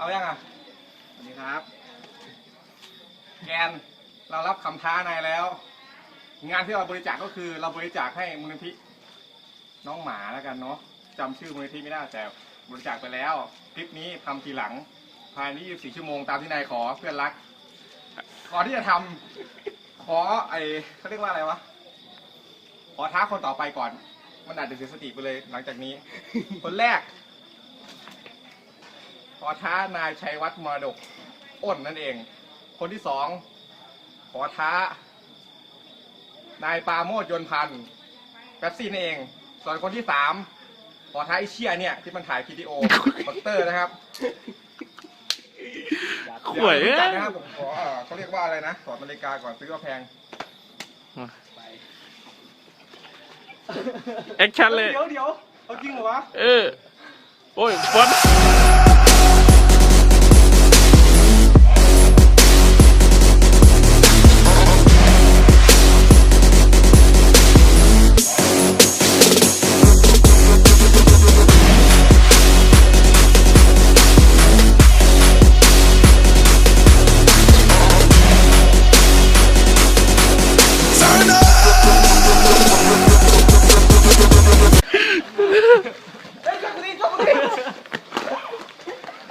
เอายังอะสวัสดีครับ แกนเรารับคำท้านายแล้ว งานที่เราบริจาคก็คือเราบริจาคให้มูลนิธิน้องหมาแล้วกันเนาะจำชื่อมูลนิธิไม่ได้แต่บริจาคไปแล้ว คลิปนี้ทำทีหลัง ภายใน 24 ชั่วโมงตามที่นายขอเพื่อนรักก่อนที่จะทำขอไอเขาเรียกว่าอะไรวะ ขอท้าคนต่อไปก่อน มันอาจจะเสียสติไปเลยหลังจากนี้ คนแรก ขอท้านายชัยวัฒน์มรดกอ้นนั่นเอง คนที่สองขอท้า นายปราโมดยนต์พันธ์แป๊บซี่นั่นเอง ส่วนคนที่สามขอท้าไอเชียเนี่ยที่มันถ่ายวิดีโอบัตเตอร์นะครับข่วยเดี๋เอ้รู้จักนะครับผมขอเอ่อเขาเรียกว่าอะไรนะถอดนาฬิกาก่อนซื้อว่าแพง แอคชั่นเลย เดี๋ยวเดี๋ยวเอาจริงเหรอวะ เออ โอ้ยฟอน ฮ้ยจับกูดิ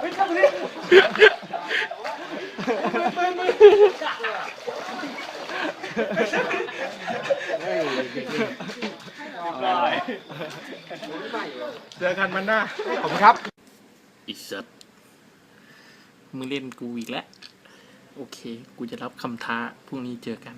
จับกูดิเฮ้ยจับกูดิปืนปืนปืนเจอกันมันหน้าขอบคุณครับ อีสัตว์มึงเล่นกูอีกแล้ว โอเค กูจะรับคำท้า พรุ่งนี้เจอกัน